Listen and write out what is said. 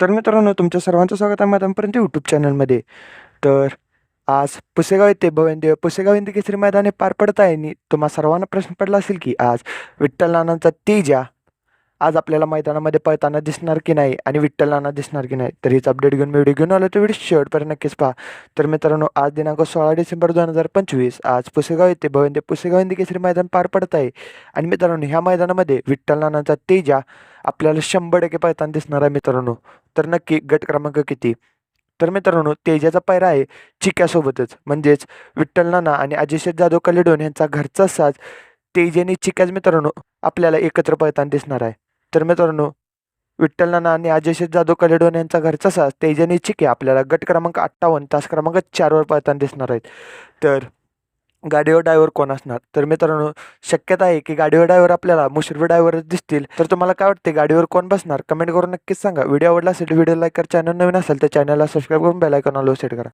तर मित्रांनो तुमच्या सर्वांचं स्वागत आहे मैदानपर्यंत यूट्यूब चॅनलमध्ये तर आज पुसेगाव येथे भवेंद्र पुसेगाव हिंदी केसरी मैदाने पार पडत आहे आणि तुम्हा सर्वांना प्रश्न पडला असेल की आज विठ्ठल नानांचा तेजा आज आपल्याला मैदानामध्ये पळताना दिसणार की नाही आणि विठ्ठल नाना दिसणार की नाही तर हीच अपडेट घेऊन व्हिडिओ घेऊन आलो तर व्हिडिओ शेवटपर्यंत नक्कीच पहा. तर मित्रांनो आज दिनांक सोळा डिसेंबर दोन हजार पंचवीस आज पुसेगाव येथे भवंदे पुसेगाव हिंदी केसरी मैदान पार पडत आहे. आणि मित्रांनो ह्या मैदानामध्ये विठ्ठल नानांचा तेजा आपल्याला शंभर टक्के पळताना दिसणार आहे मित्रांनो. तर नक्की गट क्रमांक किती? तर मित्रांनो तेजाचा पैरा आहे चिक्यासोबतच. म्हणजेच विठ्ठल नाना आणि अजिशेठ जाधव कलेडोन यांचा घरचा साज तेजेने चिक्याच मित्रांनो आपल्याला एकत्र पळताना दिसणार आहे. तर मित्रांनो विठ्ठल नाना आणि अजयशेठ जाधव कलेडोन यांचा घरचा साज इच्छिक आहे आपल्याला गट क्रमांक अठ्ठावन्न तास क्रमांक चारवर पळताना दिसणार आहेत. तर गाडीवर ड्रायव्हर कोण असणार? तर मित्रांनो शक्यता आहे की गाडीवर ड्रायव्हर आपल्याला मुश्रीफ ड्रायव्हरच दिसतील. तर तुम्हाला काय वाटते गाडीवर कोण बसणार? कमेंट करून नक्कीच सांगा. व्हिडिओ आवडला असेल व्हिडिओ लाईक कर चॅनल नवीन असेल तर चॅनलला सबस्क्राईब करून बेल आयकॉन सेट करा.